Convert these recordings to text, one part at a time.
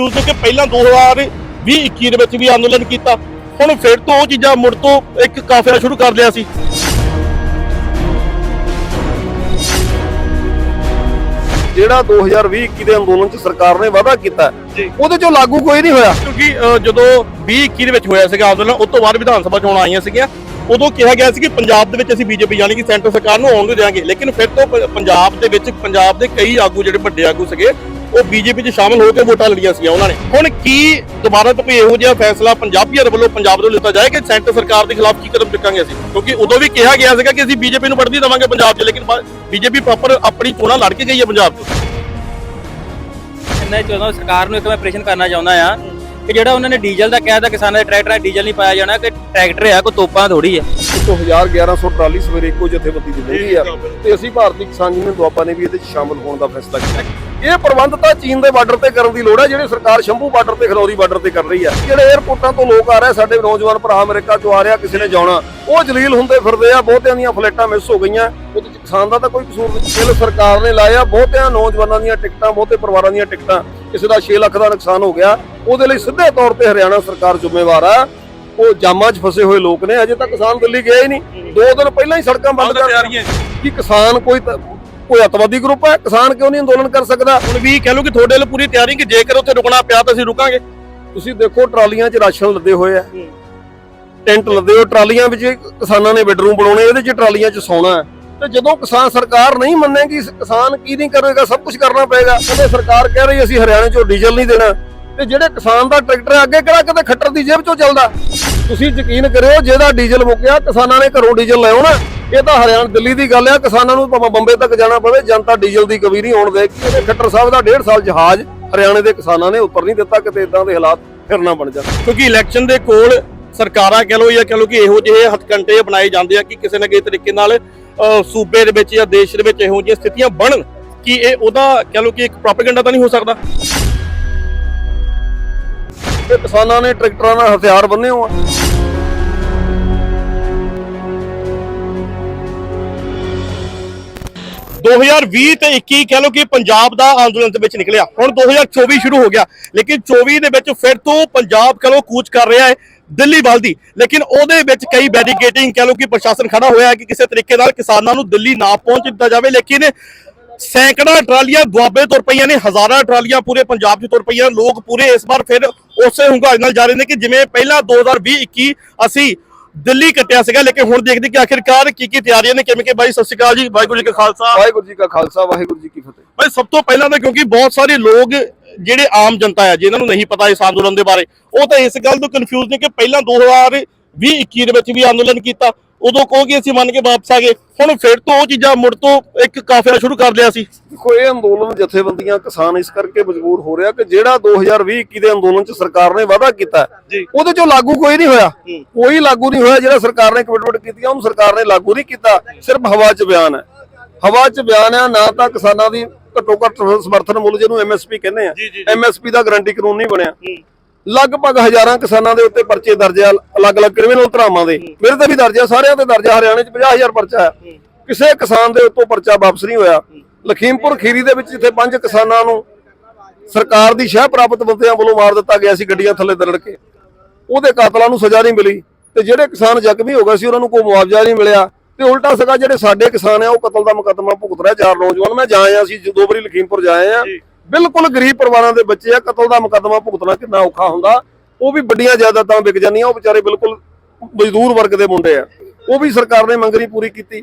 ਉਸ ਕਿ ਪਹਿਲਾਂ 2020 21 ਦੇ ਵਿੱਚ ਵੀ ਅੰਦੋਲਨ ਕੀਤਾ। ਹੁਣ ਫਿਰ ਤੋਂ ਉਹ ਚੀਜ਼ਾਂ ਮੁੜ ਤੋਂ ਇੱਕ ਕਾਫਲਾ ਸ਼ੁਰੂ ਕਰ ਲਿਆ ਸੀ। ਜਿਹੜਾ 2020 21 ਦੇ ਅੰਦੋਲਨ 'ਚ ਸਰਕਾਰ ਨੇ ਵਾਅਦਾ ਕੀਤਾ। ਉਹਦੇ 'ਚੋਂ ਲਾਗੂ ਕੋਈ ਨਹੀਂ ਹੋਇਆ। ਕਿਉਂਕਿ ਜਦੋਂ 20 21 ਦੇ ਵਿੱਚ ਹੋਇਆ ਸੀਗਾ ਅੰਦੋਲਨ ਉਸ ਤੋਂ ਬਾਅਦ ਵਿਧਾਨ ਸਭਾ ਚੋਣਾਂ ਆਈਆਂ ਸੀਗੀਆਂ। ਉਦੋਂ ਕਿਹਾ ਗਿਆ ਸੀ ਕਿ ਪੰਜਾਬ ਦੇ ਵਿੱਚ ਅਸੀਂ ਬੀਜੇਪੀ ਯਾਨੀ ਕਿ ਸੈਂਟਰ ਸਰਕਾਰ ਨੂੰ ਆਉਣ ਨੂੰ ਦੇਵਾਂਗੇ ਲੇਕਿਨ ਫਿਰ ਤੋਂ ਪੰਜਾਬ ਦੇ ਵਿੱਚ ਪੰਜਾਬ ਦੇ ਕਈ ਆਗੂ ਜਿਹੜੇ ਵੱਡੇ ਆਗੂ ਸੀਗੇ ਉਹ ਬੀਜੇਪੀ 'ਚ ਸ਼ਾਮਲ ਹੋ ਕੇ ਵੋਟਾਂ ਲੜੀਆਂ ਸੀਗੀਆਂ ਉਹਨਾਂ ਨੇ। ਹੁਣ ਕੀ ਦੁਬਾਰਾ ਤੋਂ ਕੋਈ ਇਹੋ ਜਿਹਾ ਫੈਸਲਾ ਪੰਜਾਬੀਆਂ ਦੇ ਵੱਲੋਂ ਪੰਜਾਬ ਤੋਂ ਲਿੱਤਾ ਜਾਏ ਕਿ ਸੈਂਟਰ ਸਰਕਾਰ ਦੇ ਖਿਲਾਫ ਕੀ ਕਦਮ ਚੁੱਕਾਂਗੇ ਅਸੀਂ? ਕਿਉਂਕਿ ਉਦੋਂ ਵੀ ਕਿਹਾ ਗਿਆ ਸੀਗਾ ਕਿ ਅਸੀਂ ਬੀਜੇਪੀ ਨੂੰ ਵੜਦੀ ਦੇਵਾਂਗੇ ਪੰਜਾਬ 'ਚ ਲੇਕਿਨ ਬੀਜੇਪੀ ਪ੍ਰੋਪਰ ਆਪਣੀ ਚੋਣਾਂ ਲੜ ਕੇ ਗਈ ਹੈ ਪੰਜਾਬ 'ਚ। ਮੈਂ ਚਾਹੁੰਦਾ ਸਰਕਾਰ ਨੂੰ ਇੱਕ ਮੈਂ ਪ੍ਰੈਸ਼ਨ ਕਰਨਾ ਚਾਹੁੰਦਾ ਆ ਕਿ ਜਿਹੜਾ ਉਹਨਾਂ ਨੇ ਡੀਜ਼ਲ ਦਾ ਕਿਹਾ ਤਾਂ ਕਿਸਾਨਾਂ ਦੇ ਟਰੈਕਟਰਾਂ 'ਚ ਡੀਜ਼ਲ ਨਹੀਂ ਪਾਇਆ ਜਾਣਾ ਕਿ ਟਰੈਕਟਰ ਆ ਕੋਈ ਤੋਪਾਂ ਥੋੜੀ ਆ 1100 ਟਰਾਲੀ ਸਵੇਰੇ ਇੱਕੋ ਜਥੇਬੰਦੀ ਦੀ ਮਿਲੀ ਆ ਤੇ ਅਸੀਂ ਭਾਰਤੀ ਕਿਸਾਨ ਯੂਨੀਅਨ ਦੁਆਬਾ ਨੇ ਵੀ ਇਹਦੇ 'ਚ ਸ਼ਾਮਲ ਹੋਣ ਦਾ ਫੈਸਲਾ ਕੀਤਾ। ਇਹ ਪ੍ਰਬੰਧ ਤਾਂ ਚੀਨ ਦੇ ਬਾਰਡਰ ਤੇ ਕਰਨ ਦੀ ਲੋੜ ਹੈ ਜਿਹੜੇ ਸਰਕਾਰ ਸ਼ੰਭੂ ਬਾਰਡਰ ਤੇ ਖਨੌਰੀ ਬਾਰਡਰ ਤੇ ਕਰ ਰਹੀ ਆ ਜਿਹੜੇ 에ਅਰਪੋਰਟਾਂ ਤੋਂ ਲੋਕ ਆ ਰਹੇ ਸਾਡੇ ਨੌਜਵਾਨ ਭਰਾ ਅਮਰੀਕਾ ਤੋਂ ਆ ਰਿਹਾ ਕਿਸੇ ਨੇ ਜਾਣਾ। ਉਹ ਜਲੀਲ ਹੁੰਦੇ ਫਿਰਦੇ ਆ ਬਹੁਤਿਆਂ ਦੀਆਂ ਫਲਾਈਟਾਂ ਮਿਸ ਹੋ ਗਈਆਂ। ਉਹਦੇ 'ਚ ਕਿਸਾਨ ਦਾ ਤਾਂ ਕੋਈ ਕਸੂਰ ਨਹੀਂ। ਬਿੱਲ ਸਰਕਾਰ ਨੇ ਲਾਇਆ ਬਹੁਤਿਆਂ ਨੌਜਵਾਨਾਂ ਦੀਆਂ ਟਿਕਟਾਂ ਬਹੁਤੇ ਪਰਿਵਾਰਾਂ ਦੀਆਂ ਟਿਕਟਾਂ ਕਿਸੇ ਦਾ 6 ਲੱਖ ਦਾ ਨੁਕਸਾਨ ਹੋ ਗਿਆ। ਉਹਦੇ ਲਈ ਸਿੱਧੇ ਤੌਰ ਤੇ ਹਰਿਆਣਾ ਸਰਕਾਰ ਜ਼ਿੰਮੇਵਾਰ ਆ। ਉਹ ਜਾਮਾਂ 'ਚ ਫਸੇ ਹੋਏ ਲੋਕ ਨੇ ਅਜੇ ਤੱਕ ਕਿਸਾਨ ਦਿੱਲੀ ਗਿਆ ਹੀ ਨਹੀਂ। ਦੋ ਦਿਨ ਪਹਿਲਾਂ ਹੀ ਸੜਕਾਂ ਬੰਦ ਕਰ ਕਿ ਕਿਸਾਨ ਕੋਈ ਕੋਈ ਅਤਵਾਦੀ ਗਰੁੱਪ ਹੈ? ਕਿਸਾਨ ਕਿਉਂ ਨਹੀਂ ਅੰਦੋਲਨ ਕਰ ਸਕਦਾ? ਹੁਣ ਵੀ ਕਹਿ ਲਓ ਕਿ ਤੁਹਾਡੇ ਲਈ ਪੂਰੀ ਤਿਆਰੀ ਕਿ ਜੇਕਰ ਉੱਥੇ ਰੁਕਣਾ ਪਿਆ ਤਾਂ ਅਸੀਂ ਰੁਕਾਂਗੇ। ਤੁਸੀਂ ਦੇਖੋ ਟਰਾਲੀਆਂ 'ਚ ਰਾਸ਼ਨ ਲੱਦੇ ਹੋਏ ਆ। ਟੈਂਟ ਲੱਦੇ ਹੋ ਟਰਾਲੀਆਂ ਵਿੱਚ ਕਿਸਾਨਾਂ ਨੇ ਬੈਡਰੂਮ ਬਣਾਉਣੇ ਇਹਦੇ 'ਚ ਟਰਾਲੀਆਂ 'ਚ ਸੌਣਾ ਹੈ। ਤੇ ਜਦੋਂ ਕਿਸਾਨ ਸਰਕਾਰ ਨਹੀਂ ਮੰਨੇਗੀ ਕਿਸਾਨ ਕੀ ਨਹੀਂ ਕਰੇਗਾ? ਸਭ ਕੁਝ ਕਰਨਾ ਪਏਗਾ। ਕਦੇ ਸਰਕਾਰ ਕਹਿ ਰਹੀ ਅਸੀਂ ਹਰਿਆਣੇ 'ਚੋਂ ਡੀਜ਼ਲ ਨਹੀਂ ਦੇਣਾ। ਤੇ ਜਿਹੜੇ ਕਿਸਾਨ ਦਾ ਟਰੈਕਟਰ ਹੈ, ਅੱਗੇ ਕਿਹੜਾ ਕਿਤੇ ਖੱਟਰ ਦੀ ਜੇਬ 'ਚੋਂ ਚੱਲਦਾ? ਤੁਸੀਂ ਯਕੀਨ ਕਰਿਓ ਜਿਹਦਾ ਡੀਜ਼ਲ ਮੁੱਕਿਆ ਕਿਸਾਨਾਂ ਨੇ ਘਰੋਂ ਡੀਜ਼ਲ ਲੈ ਆਉਣਾ। ਇਹ ਤਾਂ ਹਰਿਆਣਾ ਦਿੱਲੀ ਦੀ ਗੱਲ ਆ ਕਿਸਾਨਾਂ ਨੂੰ ਭਾਵੇਂ ਬੰਬੇ ਤੱਕ ਜਾਣਾ ਪਵੇ ਜਨਤਾ ਡੀਜ਼ਲ ਦੀ ਕਮੀ ਨਹੀਂ ਹੋਣ ਦੇਗੀ ਇਹਦੇ ਖੱਟਰ ਸਾਹਿਬ ਦਾ 1.5 ਸਾਲ ਜਹਾਜ਼ ਹਰਿਆਣੇ ਦੇ ਕਿਸਾਨਾਂ ਨੇ ਉੱਪਰ ਨਹੀਂ ਦਿੱਤਾ ਕਿਤੇ ਇਦਾਂ ਦੇ ਹਾਲਾਤ ਫਿਰ ਨਾ ਬਣ ਜਾਣ। ਕਿਉਂਕਿ ਇਲੈਕਸ਼ਨ ਦੇ ਕੋਲ ਸਰਕਾਰਾਂ ਕਹ ਲੋ ਜਾਂ ਕਹ ਲੋ ਕਿ ਇਹੋ ਜਿਹੇ ਹੱਥਕੰਡੇ ਬਣਾਏ ਜਾਂਦੇ ਆ ਕਿ ਕਿਸੇ ਨਾ ਕਿਸੇ ਤਰੀਕੇ ਨਾਲ ਸੂਬੇ ਦੇ ਵਿੱਚ ਜਾਂ ਦੇਸ਼ ਦੇ ਵਿੱਚ ਇਹੋ ਜਿਹੀਆਂ ਸਥਿਤੀਆਂ ਬਣਨ ਕਿ ਇਹ ਉਹਦਾ ਕਹ ਲੋ ਕਿ ਇੱਕ ਪ੍ਰੋਪਾਗੈਂਡਾ ਤਾਂ ਨਹੀਂ ਹੋ ਸਕਦਾ। ਤੇ ਕਿਸਾਨਾਂ ਨੇ ਟਰੈਕਟਰਾਂ ਨਾਲ ਹਥਿਆਰ ਬੰਨੇ ਹੋ 2020 ਤੇ 21 ਕਹਿ ਲਓ ਕਿ ਪੰਜਾਬ ਦਾ ਅੰਦੋਲਨ ਦੇ ਵਿੱਚ ਨਿਕਲਿਆ। ਹੁਣ 2024 ਸ਼ੁਰੂ ਹੋ ਗਿਆ, ਲੇਕਿਨ 24 ਦੇ ਵਿੱਚ ਫਿਰ ਤੋਂ ਪੰਜਾਬ ਕਹਿ ਲਓ ਕੂਚ ਕਰ ਰਿਹਾ ਹੈ, ਦਿੱਲੀ ਵੱਲ ਦੀ। ਲੇਕਿਨ ਉਹਦੇ ਵਿੱਚ ਕਈ ਬੈਰੀਕੇਟਿੰਗ ਕਹਿ ਲਓ ਕਿ ਪ੍ਰਸ਼ਾਸਨ ਖੜਾ ਹੋਇਆ ਹੈ ਕਿ ਕਿਸੇ ਤਰੀਕੇ ਨਾਲ ਕਿਸਾਨਾਂ ਨੂੰ ਦਿੱਲੀ ਨਾ ਪਹੁੰਚ ਦਿੱਤਾ ਜਾਵੇ। ਲੇਕਿਨ ਸੈਂਕੜਾ ਟਰਾਲੀਆਂ ਦੁਆਬੇ ਤੁਰ ਪਈਆਂ ਨੇ, ਹਜ਼ਾਰਾਂ ਟਰਾਲੀਆਂ ਪੂਰੇ ਪੰਜਾਬ 'ਚ ਤੁਰ ਪਈਆਂ ਲੋਕ ਪੂਰੇ ਇਸ ਵਾਰ ਫਿਰ ਉਸੇ ਹੁੰਗਾਰੇ ਨਾਲ ਜਾ ਰਹੇ ਨੇ ਕਿ ਜਿਵੇਂ ਪਹਿਲਾਂ 2020 21 ਅਸੀਂ ਦਿੱਲੀ ਕੱਟਿਆ ਸੀਗਾ ਲੇਕਿਨ ਹੁਣ ਦੇਖਦੇ ਕਿ ਆਖਿਰਕਾਰ ਕੀ ਕੀ ਤਿਆਰੀਆਂ ਨੇ ਕਿਵੇਂ ਕਿ ਬਾਈ ਸਤਿ ਸ਼੍ਰੀ ਅਕਾਲ ਜੀ ਵਾਹਿਗੁਰੂ ਜੀ ਕਾ ਖਾਲਸਾ। ਵਾਹਿਗੁਰੂ ਜੀ ਕਾ ਖਾਲਸਾ ਵਾਹਿਗੁਰੂ ਜੀ ਕੀ ਫਤਿਹ। ਭਾਈ ਸਭ ਤੋਂ ਪਹਿਲਾਂ ਤਾਂ ਕਿਉਂਕਿ ਬਹੁਤ ਸਾਰੇ ਲੋਕ ਜਿਹੜੇ ਆਮ ਜਨਤਾ ਹੈ ਜਿਨ੍ਹਾਂ ਨੂੰ ਨਹੀਂ ਪਤਾ ਇਸ ਅੰਦੋਲਨ ਦੇ ਬਾਰੇ ਉਹ ਤਾਂ ਇਸ ਗੱਲ ਤੋਂ ਕਨਫਿਊਜ਼ ਨੇ ਕਿ ਪਹਿਲਾਂ 2020 21 ਦੇ ਵਿੱਚ ਵੀ ਅੰਦੋਲਨ ਕੀਤਾ ਉਦੋਂ ਕਹੋਗੇ ਅਸੀਂ ਮੰਨ ਕੇ ਵਾਪਸ ਆ ਗਏ। ਹੁਣ ਫਿਰ ਤੋਂ ਉਹ ਚੀਜ਼ਾਂ ਮੁੜ ਤੋਂ ਇੱਕ ਕਾਫਲਾ ਸ਼ੁਰੂ ਕਰ ਲਿਆ ਸੀ। ਦੇਖੋ ਇਹ ਅੰਦੋਲਨ ਜਥੇਬੰਦੀਆਂ ਕਿਸਾਨ ਇਸ ਕਰਕੇ ਮਜਬੂਰ ਹੋ ਰਿਹਾ ਕਿ ਜਿਹੜਾ 2020 21 ਦੇ ਅੰਦੋਲਨ 'ਚ ਸਰਕਾਰ ਨੇ ਵਾਅਦਾ ਕੀਤਾ। ਉਹਦੇ 'ਚੋਂ ਲਾਗੂ ਕੋਈ ਨਹੀਂ ਹੋਇਆ। ਕੋਈ ਲਾਗੂ ਨਹੀਂ ਹੋਇਆ ਜਿਹੜਾ ਸਰਕਾਰ ਨੇ ਕਮਿਟਮੈਂਟ ਕੀਤੀ ਆ ਉਹਨੂੰ ਸਰਕਾਰ ਨੇ ਲਾਗੂ ਨਹੀਂ ਕੀਤਾ। ਸਿਰਫ ਹਵਾ 'ਚ ਬਿਆਨ ਹੈ। ਹਵਾ 'ਚ ਬਿਆਨ ਆ ਨਾ ਤਾਂ ਕਿਸਾਨਾਂ ਦੀ ਘੱਟੋ ਘੱਟ ਸਮਰਥਨ ਮੁੱਲ ਜਿਹਨੂੰ ਐਮਐਸਪੀ ਕਹਿੰਦੇ ਆ। ਐਮਐਸਪੀ ਦਾ ਗਾਰੰਟੀ ਕਾਨੂੰਨ ਨਹੀਂ ਬਣਿਆ। ਲਗਭਗ ਹਜ਼ਾਰਾਂ ਕਿਸਾਨਾਂ ਦੇ ਉੱਤੇ ਪਰਚੇ ਦਰਜ ਆ ਅਲੱਗ-ਅਲੱਗ ਕ੍ਰਿਮੀਨਲ ਧਰਾਵਾਂ ਦੇ। ਮੇਰੇ ਤੇ ਵੀ ਦਰਜ ਆ ਸਾਰਿਆਂ ਤੇ ਦਰਜ ਆ ਹਰਿਆਣੇ 'ਚ 50000 ਪਰਚਾ ਹੈ। ਕਿਸੇ ਕਿਸਾਨ ਦੇ ਉੱਤੋਂ ਪਰਚਾ ਵਾਪਸ ਨਹੀਂ ਹੋਇਆ। ਲਖੀਮਪੁਰ ਖੀਰੀ ਦੇ ਵਿੱਚ ਜਿੱਥੇ ਪੰਜ ਕਿਸਾਨਾਂ ਨੂੰ ਸਰਕਾਰ ਦੀ ਸ਼ਹਿ ਪ੍ਰਾਪਤ ਬੰਦਿਆਂ ਵੱਲੋਂ ਮਾਰ ਦਿੱਤਾ ਗਿਆ ਸੀ ਗੱਡੀਆਂ ਥੱਲੇ ਦਰੜ ਕੇ। ਉਹਦੇ ਕਾਤਲਾਂ ਨੂੰ ਸਜ਼ਾ ਨਹੀਂ ਮਿਲੀ ਤੇ ਜਿਹੜੇ ਕਿਸਾਨ ਜ਼ਖਮੀ ਹੋ ਗਏ ਸੀ ਉਹਨਾਂ ਨੂੰ ਕੋਈ ਮੁਆਵਜ਼ਾ ਨਹੀਂ ਮਿਲਿਆ। ਤੇ ਉਲਟਾ ਸਗਾ ਜਿਹੜੇ ਸਾਡੇ ਕਿਸਾਨ ਆ ਉਹ ਕਤਲ ਦਾ ਮੁਕੱਦਮਾ ਭੁਗਤ ਰਿਹਾ ਚਾਰ ਨੌਜਵਾਨ ਮੈਂ ਜਾਏ ਆ ਅਸੀਂ ਦੋ ਵਾਰੀ ਲਖੀਮਪੁਰ ਜਾਏ ਆ ਬਿਲਕੁਲ ਗਰੀਬ ਪਰਿਵਾਰਾਂ ਦੇ ਬੱਚੇ ਆ, ਕਤਲ ਦਾ ਮੁਕੱਦਮਾ ਭੁਗਤਣਾ ਕਿੰਨਾ ਔਖਾ ਹੁੰਦਾ। ਉਹ ਵੀ ਵੱਡੀਆਂ ਜਾਇਦਾਦਾਂ ਵਿਕ ਜਾਂਦੀਆਂ, ਉਹ ਵਿਚਾਰੇ ਬਿਲਕੁਲ ਮਜ਼ਦੂਰ ਵਰਗ ਦੇ ਮੁੰਡੇ ਆ। ਉਹ ਵੀ ਸਰਕਾਰ ਨੇ ਮੰਗਣੀ ਪੂਰੀ ਕੀਤੀ।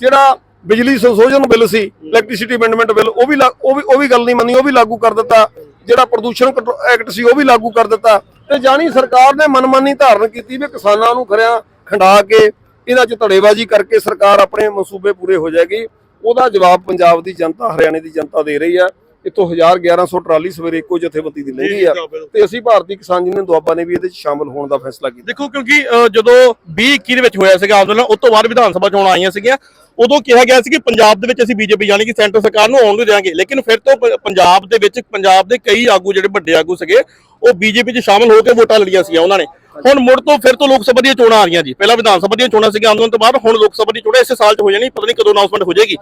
ਜਿਹੜਾ ਬਿਜਲੀ ਸੰਸ਼ੋਧਨ ਬਿੱਲ ਸੀ ਇਲੈਕਟ੍ਰਿਸਿਟੀ ਅਮੈਂਡਮੈਂਟ ਬਿੱਲ, ਉਹ ਵੀ ਉਹ ਵੀ ਉਹ ਵੀ ਗੱਲ ਨਹੀਂ ਮੰਨੀ, ਉਹ ਵੀ ਲਾਗੂ ਕਰ ਦਿੱਤਾ। ਜਿਹੜਾ ਪ੍ਰਦੂਸ਼ਣ ਐਕਟ ਸੀ, ਉਹ ਵੀ ਲਾਗੂ ਕਰ ਦਿੱਤਾ। ਤੇ ਜਾਣੀ ਸਰਕਾਰ ਨੇ ਮਨਮਾਨੀ ਧਾਰਨ ਕੀਤੀ ਵੀ ਕਿਸਾਨਾਂ ਨੂੰ ਖਰਿਆ ਖੰਡਾ ਕੇ, ਇਹਨਾਂ 'ਚ ਧੜੇਬਾਜ਼ੀ ਕਰਕੇ ਸਰਕਾਰ ਆਪਣੇ ਮਨਸੂਬੇ ਪੂਰੇ ਹੋ ਜਾਏਗੀ। ਉਹਦਾ ਜਵਾਬ ਪੰਜਾਬ ਦੀ ਜਨਤਾ, ਹਰਿਆਣੇ ਦੀ ਜਨਤਾ ਦੇ ਰਹੀ ਆ। ਇਤੋਂ 1100 ਟਰਾਲੀ ਸਵੇਰੇ ਇੱਕੋ ਜਥੇਬੰਦੀ ਦੀ ਲੰਘੀ ਆ ਤੇ ਅਸੀਂ ਭਾਰਤੀ ਕਿਸਾਨ ਯੂਨੀਅਨ ਦੁਆਬਾ ਨੇ ਵੀ ਇਹਦੇ 'ਚ ਸ਼ਾਮਲ ਹੋਣ ਦਾ ਫੈਸਲਾ ਕੀਤਾ। ਦੇਖੋ ਕਿਉਂਕਿ ਜਦੋਂ 20 21 ਦੇ ਵਿੱਚ ਹੋਇਆ ਸੀਗਾ ਅੰਦੋਲਨ ਉਸ ਤੋਂ ਬਾਅਦ ਵਿਧਾਨ ਸਭਾ ਚੋਣਾਂ ਆਈਆਂ ਸੀਗੀਆਂ। ਉਦੋਂ ਕਿਹਾ ਗਿਆ ਸੀ ਕਿ ਪੰਜਾਬ ਦੇ ਵਿੱਚ ਅਸੀਂ ਬੀਜੇਪੀ ਯਾਨੀ ਕਿ ਸੈਂਟਰ ਸਰਕਾਰ ਨੂੰ ਆਉਣ ਨੂੰ ਦੇਵਾਂਗੇ ਲੇਕਿਨ ਫਿਰ ਤੋਂ ਪੰਜਾਬ ਦੇ ਵਿੱਚ ਪੰਜਾਬ ਦੇ ਕਈ ਆਗੂ ਜਿਹੜੇ ਵੱਡੇ ਆਗੂ ਸੀਗੇ ਉਹ ਬੀਜੇਪੀ 'ਚ ਸ਼ਾਮਲ ਹੋ ਕੇ ਵੋਟਾਂ ਲੜੀਆਂ ਸੀਗੀਆਂ ਉਹਨਾਂ ਨੇ। ਹੁਣ ਮੁੜ ਤੋਂ ਫਿਰ ਤੋਂ ਲੋਕ ਸਭਾ ਦੀਆਂ ਚੋਣਾਂ ਆ ਰਹੀਆਂ ਜੀ। ਪਹਿਲਾਂ ਵਿਧਾਨ ਸਭਾ ਦੀਆਂ ਚੋਣਾਂ ਸੀਗੀਆਂ ਅੰਦੋਲਨ ਤੋਂ ਬਾਅਦ ਹੁਣ ਲੋਕ ਸਭਾ ਦੀ ਚੋਣਾਂ, ਇਸੇ ਸਾਲ 'ਚ ਹੋ ਜਾਣੀ, ਪਤਾ ਨਹੀਂ ਕਦੋਂ ਅਨਾਉਂਸਮੈਂਟ ਹੋ ਜਾਏਗੀ।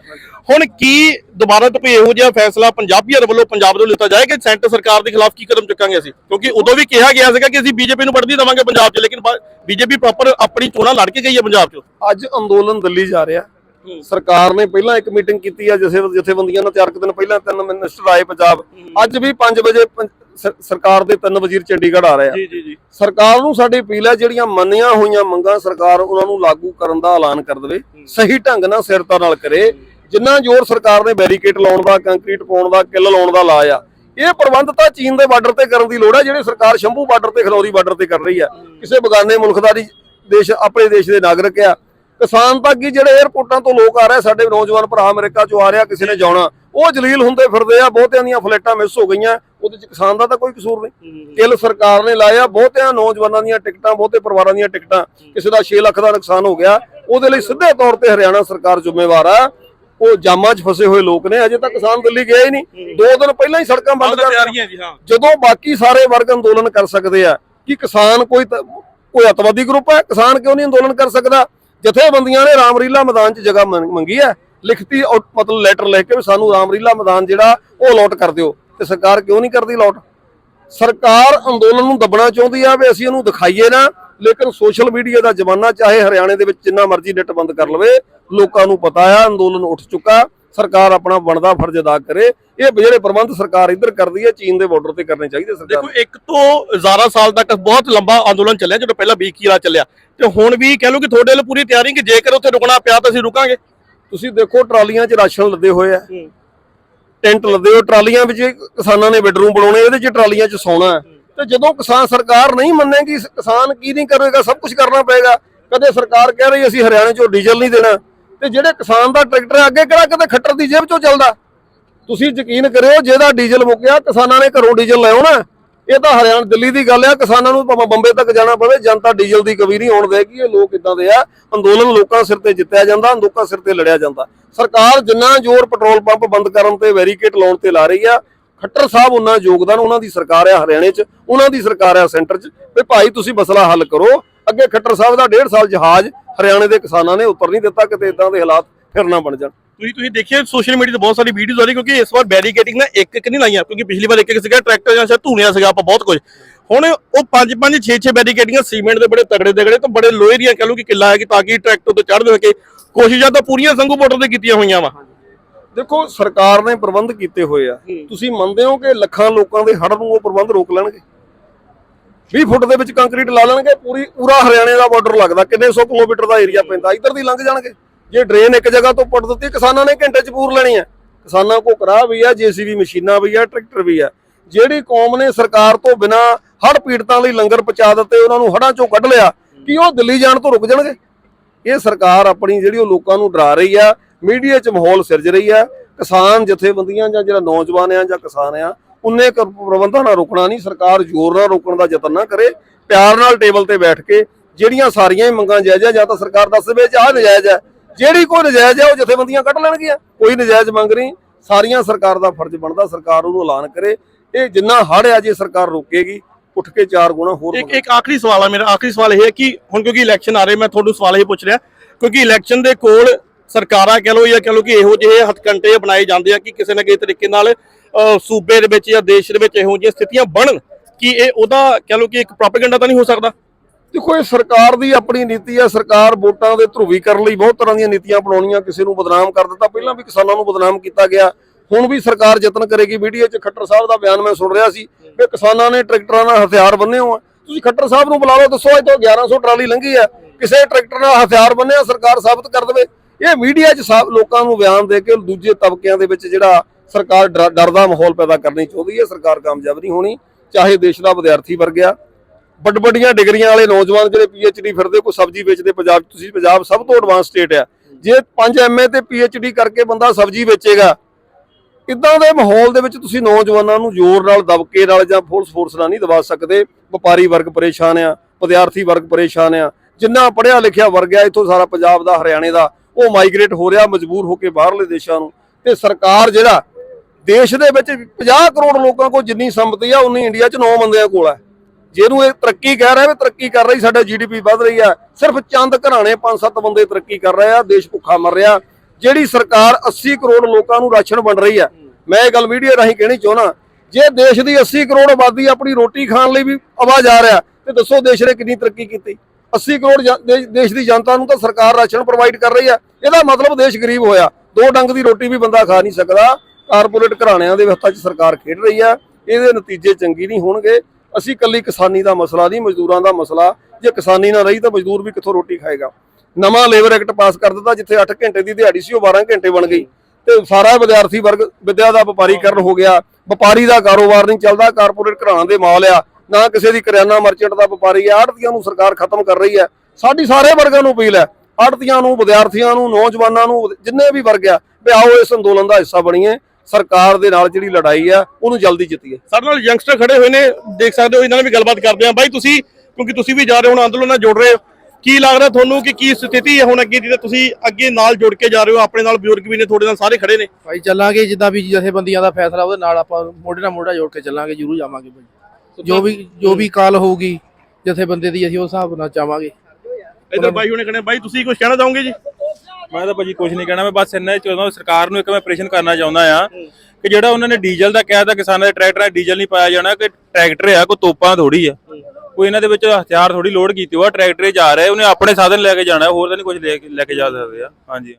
ਹੁਣ ਕੀ ਦੁਬਾਰਾ ਤੋਂ ਕੋਈ ਇਹੋ ਜਿਹਾ ਫੈਸਲਾ ਪੰਜਾਬੀਆਂ ਵੱਲੋਂ, ਪੰਜਾਬ ਤੋਂ ਲਿੱਤਾ ਜਾਏ ਕਿ ਸੈਂਟਰ ਸਰਕਾਰ ਦੇ ਖਿਲਾਫ ਕੀ ਕਦਮ ਚੁੱਕਾਂਗੇ ਅਸੀਂ? ਕਿਉਂਕਿ ਉਦੋਂ ਵੀ ਕਿਹਾ ਗਿਆ ਸੀਗਾ ਕਿ ਅਸੀਂ ਬੀਜੇਪੀ ਨੂੰ ਵੜਦੀ ਦੇਵਾਂਗੇ ਪੰਜਾਬ 'ਚ, ਲੇਕਿਨ ਬੀਜੇਪੀ ਪ੍ਰੋਪਰ ਆਪਣੀ ਚੋਣਾਂ ਲੜ ਕੇ ਗਈ ਹੈ ਪੰਜਾਬ 'ਚ। ਅੱਜ ਅੰਦੋਲਨ ਦਿੱਲੀ ਜਾ ਰਿਹਾ। ਸਰਕਾਰ ਨੇ ਪਹਿਲਾਂ ਇੱਕ ਮੀਟਿੰਗ ਕੀਤੀ ਆ ਜਿਥੇ ਜਥੇਬੰਦੀਆਂ ਨਾਲ ਚਾਰ ਦਿਨ ਪਹਿਲਾਂ ਤਿੰਨ ਮਿਨਿਸਟਰ ਆਏ ਪੰਜਾਬ। ਅੱਜ ਵੀ 5 ਵਜੇ ਸਰਕਾਰ ਦੇ 3 ਵਜ਼ੀਰ ਚੰਡੀਗੜ੍ਹ ਆ ਰਹੇ ਆ। ਜੀ ਜੀ ਜੀ। ਸਰਕਾਰ ਨੂੰ ਸਾਡੀ ਅਪੀਲ ਹੈ ਜਿਹੜੀਆਂ ਮੰਨੀਆਂ ਹੋਈਆਂ ਮੰਗਾਂ ਸਰਕਾਰ ਉਹਨਾਂ ਨੂੰ ਲਾਗੂ ਕਰਨ ਦਾ ਐਲਾਨ ਕਰ ਦੇਵੇ। ਸਹੀ ਢੰਗ ਨਾਲ ਸਿਰਤਾ ਨਾਲ ਕਰੇ। ਜਿੰਨਾ ਜ਼ੋਰ ਸਰਕਾਰ ਨੇ ਬੈਰੀਕੇਡ ਲਾਉਣ ਦਾ ਕੰਕਰੀਟ ਪਾਉਣ ਦਾ ਕਿੱਲ ਲਾਉਣ ਦਾ ਲਾਇਆ ਇਹ ਪ੍ਰਬੰਧ ਤਾਂ ਚੀਨ ਦੇ ਬਾਰਡਰ ਤੇ ਕਰਨ ਦੀ ਲੋੜ ਹੈ ਜਿਹੜੇ ਸਰਕਾਰ ਸ਼ੰਭੂ ਬਾਰਡਰ ਤੇ ਖਨੌਰੀ ਬਾਰਡਰ ਤੇ ਕਰ ਰਹੀ ਆ। ਕਿਸੇ ਬਗਾਨੇ ਮੁਲਕ ਦਾ ਦੇਸ਼ ਆਪਣੇ ਦੇਸ਼ ਦੇ ਨਾਗਰਿਕ ਆ। ਕਿਸਾਨ ਤੱਕ ਹੀ ਜਿਹੜੇ 에ਅਰਪੋਰਟਾਂ ਤੋਂ ਲੋਕ ਆ ਰਹੇ ਸਾਡੇ ਨੌਜਵਾਨ ਭਰਾ ਅਮਰੀਕਾ ਚੋਂ ਆ ਰਿਹਾ ਕਿਸੇ ਨੇ ਜਾਣਾ। ਉਹ ਜਲੀਲ ਹੁੰਦੇ ਫਿਰਦੇ ਆ ਬਹੁਤਿਆਂ ਦੀਆਂ ਫਲਾਈਟਾਂ ਮਿਸ ਹੋ ਗਈਆਂ। ਉਹਦੇ ਚ ਕਿਸਾਨ ਦਾ ਤਾਂ ਕੋਈ ਕਸੂਰ ਨਹੀਂ। ਕਿੱਲ ਸਰਕਾਰ ਨੇ ਲਾਇਆ ਬਹੁਤਿਆਂ ਨੌਜਵਾਨਾਂ ਦੀਆਂ ਟਿਕਟਾਂ ਬਹੁਤੇ ਪਰਿਵਾਰਾਂ ਦੀਆਂ ਟਿਕਟਾਂ ਕਿਸੇ ਦਾ 6 ਲੱਖ ਦਾ ਨੁਕਸਾਨ ਹੋ ਗਿਆ। ਉਹਦੇ ਲਈ ਸਿੱਧੇ ਤੌਰ ਤੇ ਹਰਿਆਣਾ ਸਰਕਾਰ ਜ਼ਿੰਮੇਵਾਰ ਆ। ਉਹ ਜਾਮਾਂ 'ਚ ਫਸੇ ਹੋਏ ਲੋਕ ਨੇ ਅਜੇ ਤੱਕ ਕਿਸਾਨ ਦਿੱਲੀ ਗਿਆ ਹੀ ਨਹੀਂ। ਦੋ ਦਿਨ ਪਹਿਲਾਂ ਹੀ ਸੜਕਾਂ ਬੰਦ ਕਰ ਜਦੋਂ ਬਾਕੀ ਸਾਰੇ ਵਰਗ ਅੰਦੋਲਨ ਕਰ ਸਕਦੇ ਆ ਕਿ ਕਿਸਾਨ ਕੋਈ ਤਾਂ- ਕੋਈ ਅਤਵਾਦੀ ਗਰੁੱਪ ਹੈ ਕਿਸਾਨ ਕਿਉਂ ਨਹੀਂ ਅੰਦੋਲਨ ਕਰ ਸਕਦਾ? ਜਥੇਬੰਦੀਆਂ ਨੇ ਰਾਮਰੀਲਾ ਮੈਦਾਨ 'ਚ ਜਗ੍ਹਾ ਮੰਗੀ ਹੈ। ਲਿਖਤੀ ਮਤਲਬ ਲੈਟਰ ਲਿਖ ਕੇ ਵੀ ਸਾਨੂੰ ਰਾਮਰੀਲਾ ਮੈਦਾਨ ਜਿਹੜਾ, ਉਹ ਅਲੋਟ ਕਰ ਦਿਓ। ਤੇ ਸਰਕਾਰ ਕਿਉਂ ਨਹੀਂ ਕਰਦੀ ਅਲੋਟ ਸਰਕਾਰ ਅੰਦੋਲਨ ਨੂੰ ਦੱਬਣਾ ਚਾਹੁੰਦੀ ਆ ਵੀ ਅਸੀਂ ਇਹਨੂੰ ਦਿਖਾਈਏ ਨਾ, ਲੇਕਿਨ ਸੋਸ਼ਲ ਮੀਡੀਆ ਦਾ ਜ਼ਮਾਨਾ ਚਾਹੇ ਹਰਿਆਣੇ ਦੇ ਵਿੱਚ ਜਿੰਨਾ ਮਰਜ਼ੀ ਨੈਟ ਬੰਦ ਕਰ ਲਵੇ, ਲੋਕਾਂ ਨੂੰ ਪਤਾ ਆ, ਅੰਦੋਲਨ ਉੱਠ ਚੁੱਕਾ। ਸਰਕਾਰ ਆਪਣਾ ਬਣਦਾ ਫਰਜ਼ ਅਦਾ ਕਰੇ। ਇਹ ਜਿਹੜੇ ਪ੍ਰਬੰਧ ਸਰਕਾਰ ਇੱਧਰ ਕਰਦੀ ਹੈ ਚੀਨ ਦੇ ਬਾਰਡਰ ਤੇ ਕਰਨੇ ਚਾਹੀਦੇ ਸਰਕਾਰ ਦੇਖੋ ਇੱਕ ਤੋਂ ਜ਼ਿਆਦਾ ਸਾਲ ਤੱਕ ਬਹੁਤ ਲੰਬਾ ਅੰਦੋਲਨ ਚੱਲਿਆ ਜਦੋਂ ਪਹਿਲਾਂ 20 ਕੀਲਾ ਚੱਲਿਆ। ਤੇ ਹੁਣ ਵੀ ਕਹਿ ਲਓ ਕਿ ਤੁਹਾਡੇ ਲਈ ਪੂਰੀ ਤਿਆਰੀ ਕਿ ਜੇਕਰ ਉੱਥੇ ਰੁਕਣਾ ਪਿਆ ਤਾਂ ਅਸੀਂ ਰੁਕਾਂਗੇ। ਤੁਸੀਂ ਦੇਖੋ ਟਰਾਲੀਆਂ 'ਚ ਰਾਸ਼ਨ ਲੱਦੇ ਹੋਏ ਆ। ਟੈਂਟ ਲੱਦੇ ਹੋਏ ਟਰਾਲੀਆਂ ਵਿੱਚ ਕਿਸਾਨਾਂ ਨੇ ਬੈਡਰੂਮ ਬਣਾਉਣੇ ਇਹਦੇ 'ਚ ਟਰਾਲੀਆਂ 'ਚ ਸੌਣਾ। ਹੈ। ਤੇ ਜਦੋਂ ਕਿਸਾਨ ਸਰਕਾਰ ਨਹੀਂ ਮੰਨੇਗੀ ਕਿਸਾਨ ਕੀ ਨਹੀਂ ਕਰੇਗਾ ਸਭ ਕੁਝ ਕਰਨਾ ਪਏਗਾ। ਕਦੇ ਸਰਕਾਰ ਕਹਿ ਰਹੀ ਅਸੀਂ ਹਰਿਆਣੇ 'ਚੋਂ ਡੀਜ਼ਲ ਨਹੀਂ ਦੇਣਾ। ਤੇ ਜਿਹੜੇ ਕਿਸਾਨ ਦਾ ਟਰੈਕਟਰ ਅੱਗੇ ਕਿਹੜਾ ਕਦੇ ਖੱਟਰ ਦੀ ਜੇਬ 'ਚੋਂ ਚੱਲਦਾ? ਤੁਸੀਂ ਯਕੀਨ ਕਰਿਓ, ਜਿਹਦਾ ਡੀਜ਼ਲ ਮੁੱਕਿਆ, ਕਿਸਾਨਾਂ ਨੇ ਘਰੋਂ ਡੀਜ਼ਲ ਲੈ ਆਉਣਾ ਇਹ ਤਾਂ ਹਰਿਆਣਾ, ਦਿੱਲੀ ਦੀ ਗੱਲ ਆ ਕਿਸਾਨਾਂ ਨੂੰ ਭਾਵੇਂ ਬੰਬੇ ਤੱਕ ਜਾਣਾ ਪਵੇ, ਜਨਤਾ ਡੀਜ਼ਲ ਦੀ ਕਮੀ ਨਹੀਂ ਹੋਣ ਦੇਗੀ, ਇਹ ਲੋਕ ਇਦਾਂ ਦੇ ਆ। ਅੰਦੋਲਨ ਲੋਕਾਂ ਸਿਰ ਤੇ ਜਿੱਤਿਆ ਜਾਂਦਾ, ਲੋਕਾਂ ਸਿਰ ਤੇ ਲੜਿਆ ਜਾਂਦਾ। ਸਰਕਾਰ ਜਿੰਨਾ ਜ਼ੋਰ ਪੈਟਰੋਲ ਪੰਪ ਬੰਦ ਕਰਨ ਤੇ ਵੈਰੀਕੇਟ ਲਾਉਣ ਤੇ ਲਾ ਰਹੀ ਆ, ਖੱਟਰ ਸਾਹਿਬ ਉਹਨਾਂ ਯੋਗਦਾਨ ਉਹਨਾਂ ਦੀ ਸਰਕਾਰ ਆ ਹਰਿਆਣੇ 'ਚ, ਉਹਨਾਂ ਦੀ ਸਰਕਾਰ ਆ ਸੈਂਟਰ 'ਚ। ਵੀ ਭਾਈ, ਤੁਸੀਂ ਮਸਲਾ ਹੱਲ ਕਰੋ। ਅੱਗੇ ਖੱਟਰ ਸਾਹਿਬ ਦਾ 1.5 ਸਾਲ ਜਹਾਜ਼ ਹਰਿਆਣੇ ਦੇ ਕਿਸਾਨਾਂ ਨੇ ਉੱਤਰ ਨਹੀਂ ਦਿੱਤਾ ਕਿਤੇ ਇਦਾਂ ਦੇ ਹਾਲਾਤ ਫਿਰ ਨਾ ਬਣ ਜਾਣ। ਤੁਸੀਂ ਤੁਸੀਂ ਦੇਖਿਆ ਸੋਸ਼ਲ ਮੀਡੀਆ ਤੇ ਬਹੁਤ ਸਾਰੀ ਵੀਡੀਓਜ਼ ਆ ਰਹੀ ਕਿਉਂਕਿ ਇਸ ਵਾਰ ਬੈਰੀਕੇਡਿੰਗ ਨਾ ਇੱਕ ਇੱਕ ਨਹੀਂ ਲਾਈਆਂ ਕਿਉਂਕਿ ਪਿਛਲੀ ਵਾਰ ਇੱਕ ਇੱਕ ਸੀਗਾ ਟਰੈਕਟਰ ਜਾਂ ਸ਼ਾਇਦ ਧੂਣਿਆ ਸੀਗਾ ਆਪਾਂ ਬਹੁਤ ਕੁਝ। ਹੁਣ ਉਹ ਪੰਜ ਪੰਜ 6 6 ਬੈਰੀਕੇਡਿੰਗਾਂ ਸੀਮੈਂਟ ਦੇ ਬੜੇ ਤਗੜੇ ਤਗੜੇ ਤੇ ਬੜੇ ਲੋਹੇ ਦੀਆਂ ਕਹ ਲਓ ਕਿ ਕਿੱਲਾ ਹੈ ਕਿ ਤਾਂ ਕਿ ਟਰੈਕਟਰ ਤੇ ਚੜ੍ਹਦੇ ਹੋਏ ਕੋਸ਼ਿਸ਼ਾਂ ਤਾਂ ਪੂਰੀਆਂ ਸੰਗੂ ਬਾਰਡਰ ਤੇ ਕੀਤੀਆਂ ਹੋਈਆਂ ਵਾ। ਦੇਖੋ ਸਰਕਾਰ ਨੇ ਪ੍ਰਬੰਧ ਕੀਤੇ ਹੋਏ ਆ। ਤੁਸੀਂ ਮੰਨਦੇ ਹੋ ਕਿ ਲੱਖਾਂ ਲੋਕਾਂ ਦੇ ਹੜ੍ਹ ਨੂੰ ਉਹ ਪ੍ਰਬੰਧ ਰੋਕ ਲੈਣਗੇ? 20 ਫੁੱਟ ਦੇ ਵਿੱਚ ਕੰਕਰੀਟ ਲਾ ਲੈਣਗੇ, ਪੂਰੀ ਪੂਰਾ ਹਰਿਆਣੇ ਦਾ ਬਾਰਡਰ ਲੱਗਦਾ, ਕਿੰਨੇ ਸੌ ਕਿਲੋਮੀਟਰ ਦਾ ਏਰੀਆ ਪੈਂਦਾ, ਇੱਧਰ ਦੀ ਲੰਘ ਜਾਣਗੇ। ਜੇ ਡਰੇਨ ਇੱਕ ਜਗ੍ਹਾ ਤੋਂ ਪੁੱਟ ਦਿੱਤੀ, ਕਿਸਾਨਾਂ ਨੇ ਘੰਟੇ 'ਚ ਪੂਰ ਲੈਣੀ ਹੈ। ਕਿਸਾਨਾਂ ਕੋ ਕਰਾ ਵੀ ਆ ਜੀਸੀਬੀ ਮਸ਼ੀਨਾਂ ਵੀ ਆ ਟਰੈਕਟਰ ਵੀ ਆ ਜਿਹੜੀ ਕੌਮ ਨੇ ਸਰਕਾਰ ਤੋਂ ਬਿਨਾ ਹੜ੍ਹ ਪੀੜਤਾਂ ਲਈ ਲੰਗਰ ਪਹੁੰਚਾ ਦਿੱਤੇ, ਉਹਨਾਂ ਨੂੰ ਹੜ੍ਹਾਂ 'ਚੋਂ ਕੱਢ ਲਿਆ, ਕਿ ਉਹ ਦਿੱਲੀ ਜਾਣ ਤੋਂ ਰੁਕ ਜਾਣਗੇ? ਇਹ ਸਰਕਾਰ ਆਪਣੀ ਜਿਹੜੀ ਉਹ ਲੋਕਾਂ ਨੂੰ ਡਰਾ ਰਹੀ ਆ ਮੀਡੀਆ 'ਚ ਮਾਹੌਲ ਸਿਰਜ ਰਹੀ ਆ ਕਿਸਾਨ ਜਥੇਬੰਦੀਆਂ ਜਾਂ ਜਿਹੜਾ ਨੌਜਵਾਨ ਆ ਜਾਂ ਕਿਸਾਨ ਆ ਕੁ ਪ੍ਰਬੰਧਾਂ ਨਾਲ ਰੁਕਣਾ ਨਹੀਂ ਸਰਕਾਰ ਜ਼ੋਰ ਨਾਲ ਰੋਕਣ ਦਾ ਯਤਨ ਨਾ ਕਰੇ ਪਿਆਰ ਨਾਲ ਟੇਬਲ ਤੇ ਬੈਠ ਕੇ ਜਿਹੜੀਆਂ ਸਾਰੀਆਂ ਹੀ ਮੰਗਾਂ ਜਾਇਜ਼ ਆ ਜਾਂ ਤਾਂ ਸਰਕਾਰ ਦੱਸ ਦੇਵੇ ਆਹ ਨਜਾਇਜ਼ ਆ ਜਿਹੜੀ ਕੋਈ ਨਜਾਇਜ਼ ਆ ਉਹ ਜਥੇਬੰਦੀਆਂ ਕੱਢ ਲੈਣਗੀਆਂ। ਕੋਈ ਨਜਾਇਜ਼ ਮੰਗ ਨਹੀਂ ਸਾਰੀਆਂ ਸਰਕਾਰ ਦਾ ਫਰਜ਼ ਬਣਦਾ ਸਰਕਾਰ ਉਹਨੂੰ ਐਲਾਨ ਕਰੇ। ਇਹ ਜਿੰਨਾ ਹੜ ਆ ਜੇ ਸਰਕਾਰ ਰੋਕੇਗੀ ਉੱਠ ਕੇ ਚਾਰ ਗੁਣਾ ਹੋਰ ਇੱਕ ਇੱਕ ਆਖਰੀ ਸਵਾਲ ਆ ਮੇਰਾ ਆਖਰੀ ਸਵਾਲ ਇਹ ਹੈ ਕਿ ਹੁਣ ਕਿਉਂਕਿ ਇਲੈਕਸ਼ਨ ਆ ਰਹੇ ਮੈਂ ਤੁਹਾਨੂੰ ਸਵਾਲ ਇਹ ਪੁੱਛ ਰਿਹਾ ਕਿਉਂਕਿ ਇਲੈਕਸ਼ਨ ਦੇ ਕੋਲ ਸਰਕਾਰਾਂ ਕਹ ਲੋ ਜਾਂ ਕਹ ਲੋ ਕਿ ਇਹੋ ਜਿਹੇ ਹੱਥਕੰਟੇ ਬਣਾਏ ਜਾਂਦੇ ਆ ਕਿ ਕਿਸੇ ਨਾ ਕਿਸੇ ਤਰੀਕੇ ਨਾਲ ਸੂਬੇ ਦੇ ਵਿੱਚ ਜਾਂ ਦੇਸ਼ ਦੇ ਵਿੱਚ ਇਹੋ ਜਿਹੀਆਂ ਸਥਿਤੀਆਂ ਬਣਨ, ਕਿ ਇਹ ਉਹਦਾ ਕਹ ਲੋ ਕਿ ਇੱਕ ਪ੍ਰੋਪੇਗੈਂਡਾ ਤਾਂ ਨਹੀਂ ਹੋ ਸਕਦਾ? ਦੇਖੋ, ਇਹ ਸਰਕਾਰ ਦੀ ਆਪਣੀ ਨੀਤੀ ਆ ਸਰਕਾਰ ਵੋਟਾਂ ਦੇ ਧਰੂਵੀਕਰਨ ਲਈ ਬਹੁਤ ਤਰ੍ਹਾਂ ਦੀਆਂ ਨੀਤੀਆਂ ਅਪਣਾਉਣੀਆਂ, ਕਿਸੇ ਨੂੰ ਬਦਨਾਮ ਕਰ ਦਿੱਤਾ। ਪਹਿਲਾਂ ਵੀ ਕਿਸਾਨਾਂ ਨੂੰ ਬਦਨਾਮ ਕੀਤਾ ਗਿਆ, ਹੁਣ ਵੀ ਸਰਕਾਰ ਯਤਨ ਕਰੇਗੀ। ਮੀਡੀਆ 'ਚ ਖੱਟਰ ਸਾਹਿਬ ਦਾ ਬਿਆਨ ਮੈਂ ਸੁਣ ਰਿਹਾ ਸੀ ਕਿ ਕਿਸਾਨਾਂ ਨੇ ਟਰੈਕਟਰਾਂ ਨਾਲ ਹਥਿਆਰ ਬੰਨੇ ਹੋ ਤੁਸੀਂ ਖੱਟਰ ਸਾਹਿਬ ਨੂੰ ਬੁਲਾ ਲਓ, ਦੱਸੋ ਅੱਜ ਤੋਂ 1100 ਟਰਾਲੀ ਲੰਘੀ ਆ ਕਿਸੇ ਟਰੈਕਟਰ ਨਾਲ ਹਥਿਆਰ ਬੰਨਿਆ, ਸਰਕਾਰ ਸਾਬਤ ਕਰ ਦੇਵੇ। ਇਹ ਮੀਡੀਆ 'ਚ ਲੋਕਾਂ ਨੂੰ ਬਿਆਨ ਦੇ ਕੇ, ਦੂਜੇ ਤਬਕਿਆਂ ਦੇ ਵਿੱਚ ਜਿਹੜਾ ਸਰਕਾਰ ਡਰ ਡਰ ਦਾ ਮਾਹੌਲ ਪੈਦਾ ਕਰਨੀ ਚਾਹੁੰਦੀ ਹੈ, ਸਰਕਾਰ ਕਾਮਯਾਬ ਨਹੀਂ ਹੋਣੀ, ਚਾਹੇ ਦੇਸ਼ ਦਾ ਵਿਦਿਆਰਥੀ ਵਰਗਿਆ ਵੱਡ ਵੱਡੀਆਂ ਡਿਗਰੀਆਂ ਵਾਲੇ ਨੌਜਵਾਨ ਜਿਹੜੇ ਪੀਐਚਡੀ ਫਿਰਦੇ, ਕੋਈ ਸਬਜ਼ੀ ਵੇਚਦੇ, ਪੰਜਾਬ ਤੁਸੀਂ ਪੰਜਾਬ ਸਭ ਤੋਂ ਐਡਵਾਂਸ ਸਟੇਟ ਆ। ਜੇ 5 ਐਮਏ ਤੇ ਪੀਐਚਡੀ ਕਰਕੇ ਬੰਦਾ ਸਬਜ਼ੀ ਵੇਚੇਗਾ, ਇਦਾਂ ਦੇ ਮਾਹੌਲ ਦੇ ਵਿੱਚ ਤੁਸੀਂ ਨੌਜਵਾਨਾਂ ਨੂੰ ਜ਼ੋਰ ਨਾਲ ਦਬਕੇ ਨਾਲ ਜਾਂ ਫੋਰਸ ਫੋਰਸ ਨਾਲ ਨਹੀਂ ਦਬਾ ਸਕਦੇ। ਵਪਾਰੀ ਵਰਗ ਪਰੇਸ਼ਾਨ ਆ, ਵਿਦਿਆਰਥੀ ਵਰਗ ਪਰੇਸ਼ਾਨ ਆ। ਜਿੰਨਾ ਪੜ੍ਹਿਆ ਲਿਖਿਆ ਵਰਗ ਆ ਇੱਥੋਂ ਸਾਰਾ ਪੰਜਾਬ ਦਾ, ਹਰਿਆਣੇ ਦਾ, ਉਹ ਮਾਈਗ੍ਰੇਟ ਹੋ ਰਿਹਾ ਮਜਬੂਰ ਹੋ ਕੇ ਬਾਹਰਲੇ ਦੇਸ਼ਾਂ ਨੂੰ। ਤੇ ਸਰਕਾਰ ਜਿਹੜਾ ਦੇਸ਼ ਦੇ ਵਿੱਚ 50 ਕਰੋੜ ਲੋਕਾਂ ਕੋਲ ਜਿੰਨੀ ਸੰਪਤੀ ਆ, ਉਨੀ ਇੰਡੀਆ 'ਚ 9 ਬੰਦਿਆਂ ਕੋਲ ਆ। ਜਿਹਨੂੰ ਇਹ ਤਰੱਕੀ ਕਹਿ ਰਿਹਾ ਵੀ ਤਰੱਕੀ ਕਰ ਰਹੀ, ਸਾਡਾ ਜੀਡੀਪੀ ਵੱਧ ਰਹੀ ਆ। ਸਿਰਫ ਚੰਦ ਘਰਾਣੇ ਪੰਜ ਸੱਤ ਬੰਦੇ ਤਰੱਕੀ ਕਰ ਰਹੇ ਆ, ਦੇਸ਼ ਭੁੱਖਾ ਮਰ ਰਿਹਾ। ਜਿਹੜੀ ਸਰਕਾਰ 80 ਕਰੋੜ ਲੋਕਾਂ ਨੂੰ ਰਾਸ਼ਨ ਵੰਡ ਰਹੀ ਆ, ਮੈਂ ਇਹ ਗੱਲ ਮੀਡੀਆ ਰਾਹੀਂ ਕਹਿਣੀ ਚਾਹੁੰਦਾ, ਜੇ ਦੇਸ਼ ਦੀ 80 ਕਰੋੜ ਆਬਾਦੀ ਆਪਣੀ ਰੋਟੀ ਖਾਣ ਲਈ ਵੀ ਆਵਾਜ਼ ਆ ਰਿਹਾ, ਤੇ ਦੱਸੋ ਦੇਸ਼ ਨੇ ਕਿੰਨੀ ਤਰੱਕੀ ਕੀਤੀ? 80 ਕਰੋੜ ਜਾਂ- ਦੇਸ਼ ਦੀ ਜਨਤਾ ਨੂੰ ਤਾਂ ਸਰਕਾਰ ਰਾਸ਼ਨ ਪ੍ਰੋਵਾਈਡ ਕਰ ਰਹੀ ਆ। ਇਹਦਾ ਮਤਲਬ ਦੇਸ਼ ਗਰੀਬ ਹੋਇਆ। ਦੋ ਡੰਗ ਦੀ ਰੋਟੀ ਵੀ ਬੰਦਾ ਖਾ ਨਹੀਂ ਸਕਦਾ। ਕਾਰਪੋਰੇਟ ਘਰਾਣਿਆਂ ਦੇ ਵਿਵਸਥਾ 'ਚ ਸਰਕਾਰ ਖੇਡ ਰਹੀ ਆ, ਇਹਦੇ ਨਤੀਜੇ ਚੰਗੀ ਨਹੀਂ ਹੋਣਗੇ। ਅਸੀਂ ਕੱਲੀ ਕਿਸਾਨੀ ਦਾ ਮਸਲਾ ਨਹੀਂ, ਮਜ਼ਦੂਰਾਂ ਦਾ ਮਸਲਾ। ਜੇ ਕਿਸਾਨੀ ਨਾ ਰਹੀ ਤਾਂ ਮਜ਼ਦੂਰ ਵੀ ਕਿੱਥੋਂ ਰੋਟੀ ਖਾਏਗਾ? ਨਵਾਂ ਲੇਬਰ ਐਕਟ ਪਾਸ ਕਰ ਦਿੱਤਾ, ਜਿੱਥੇ 8 ਘੰਟੇ ਦੀ ਦਿਹਾੜੀ ਸੀ, ਉਹ 12 ਘੰਟੇ ਬਣ ਗਈ। ਤੇ ਸਾਰਾ ਵਿਦਿਆਰਥੀ ਵਰਗ ਵਿਦਿਆ ਦਾ ਵਪਾਰੀਕਰਨ ਹੋ ਗਿਆ। ਵਪਾਰੀ ਦਾ ਕਾਰੋਬਾਰ ਨਹੀਂ ਚੱਲਦਾ, ਕਾਰਪੋਰੇਟ ਘਰਾਣਾ ਦੇ ਮਾਲ ਆ। ਨਾ ਕਿਸੇ ਦੀ ਕਰਿਆਨਾ ਮਰਚੈਂਟ ਦਾ ਵਪਾਰੀ ਆ ਆੜਤੀਆਂ ਨੂੰ ਸਰਕਾਰ ਖਤਮ ਕਰ ਰਹੀ ਹੈ ਸਾਡੀ ਸਾਰੇ ਵਰਗਾਂ ਨੂੰ ਅਪੀਲ ਹੈ ਆੜਤੀਆਂ ਨੂੰ, ਵਿਦਿਆਰਥੀਆਂ ਨੂੰ, ਨੌਜਵਾਨਾਂ ਨੂੰ, ਜਿੰਨੇ ਵੀ ਵਰਗ ਆ, ਵੀ ਆਓ ਇਸ ਅੰਦੋਲਨ ਦਾ ਹਿੱਸਾ ਬਣੀਏ। ਸਰਕਾਰ ਦੇ ਨਾਲ ਜਿਹੜੀ ਲੜਾਈ ਆ ਉਹਨੂੰ ਜਲਦੀ ਜਿੱਤੀਏ। ਸਾਡੇ ਨਾਲ ਯੰਗਸਟਰ ਖੜੇ ਹੋਏ ਨੇ ਦੇਖ ਸਕਦੇ ਹੋ ਇਹਨਾਂ ਨਾਲ ਵੀ ਗੱਲਬਾਤ ਕਰਦੇ ਆ ਬਾਈ ਤੁਸੀਂ ਕਿਉਂਕਿ ਤੁਸੀਂ ਵੀ ਜਾ ਰਹੇ ਹੋ ਹੁਣ ਅੰਦੋਲਨ ਨਾਲ ਜੁੜ ਰਹੇ ਹੋ ਕੀ ਲੱਗਦਾ ਤੁਹਾਨੂੰ ਕਿ ਕੀ ਸਥਿਤੀ ਹੈ ਹੁਣ ਅੱਗੇ ਦੀ? ਤੇ ਤੁਸੀਂ ਅੱਗੇ ਨਾਲ ਜੁੜ ਕੇ ਜਾ ਰਹੇ ਹੋ ਆਪਣੇ ਨਾਲ ਬਜ਼ੁਰਗ ਵੀ ਨੇ ਤੁਹਾਡੇ ਨਾਲ ਸਾਰੇ ਖੜੇ ਨੇ। ਭਾਈ ਚੱਲਾਂਗੇ ਜਿੱਦਾਂ ਵੀ ਜਥੇਬੰਦੀਆਂ ਦਾ ਫੈਸਲਾ ਉਹਦੇ ਨਾਲ ਆਪਾਂ ਮੋਢੇ ਨਾਲ ਮੋਢਾ ਜੋੜ ਕੇ ਚੱਲਾਂਗੇ ਜ਼ਰੂਰ ਜਾਵਾਂਗੇ ਭਾਈ। ਜੋ ਵੀ ਜੋ ਵੀ ਕਾਲ ਹੋਊਗੀ ਜਥੇਬੰਦੇ ਦੀ ਅਸੀਂ ਉਸ ਹਿਸਾਬ ਨਾਲ ਚਾਵਾਂਗੇ ਇਧਰ ਬਾਈ ਹੁਣੇ ਖੜੇ ਬਾਈ ਤੁਸੀਂ ਕੁਝ ਕਹਿਣਾ ਚਾਹੋਗੇ ਜੀ? ਮੈਂ ਤਾਂ ਭਾਜੀ ਕੁਝ ਨਹੀਂ ਕਹਿਣਾ, ਮੈਂ ਬਸ ਇੰਨਾ ਹੀ ਚਾਹੁੰਦਾ ਸਰਕਾਰ ਨੂੰ ਇੱਕ ਮੈਂ ਪ੍ਰੈਸ਼ਨ ਕਰਨਾ ਚਾਹੁੰਦਾ ਆ ਕਿ ਜਿਹੜਾ ਉਹਨਾਂ ਨੇ ਡੀਜ਼ਲ ਦਾ ਕਿਹਾ ਤਾਂ ਕਿਸਾਨਾਂ ਦੇ ਟਰੈਕਟਰਾਂ 'ਚ ਡੀਜ਼ਲ ਨਹੀਂ ਪਾਇਆ ਜਾਣਾ, ਕਿ ਟਰੈਕਟਰ ਆ, ਕੋਈ ਤੋਪਾਂ ਥੋੜੀ ਆ। ਕੋਈ ਇਹਨਾਂ ਦੇ ਵਿੱਚ ਹਥਿਆਰ ਥੋੜੀ ਲੋਡ ਕੀਤੀ ਹੋਆ, ਟਰੈਕਟਰ 'ਚ ਜਾ ਰਿਹਾ, ਉਹਨੇ ਆਪਣੇ ਸਾਧਨ ਲੈ ਕੇ ਜਾਣਾ, ਹੋਰ ਤਾਂ ਨਹੀਂ ਕੁਝ ਲੈ ਕੇ ਲੈ ਕੇ ਜਾ ਸਕਦੇ ਆ। ਹਾਂਜੀ।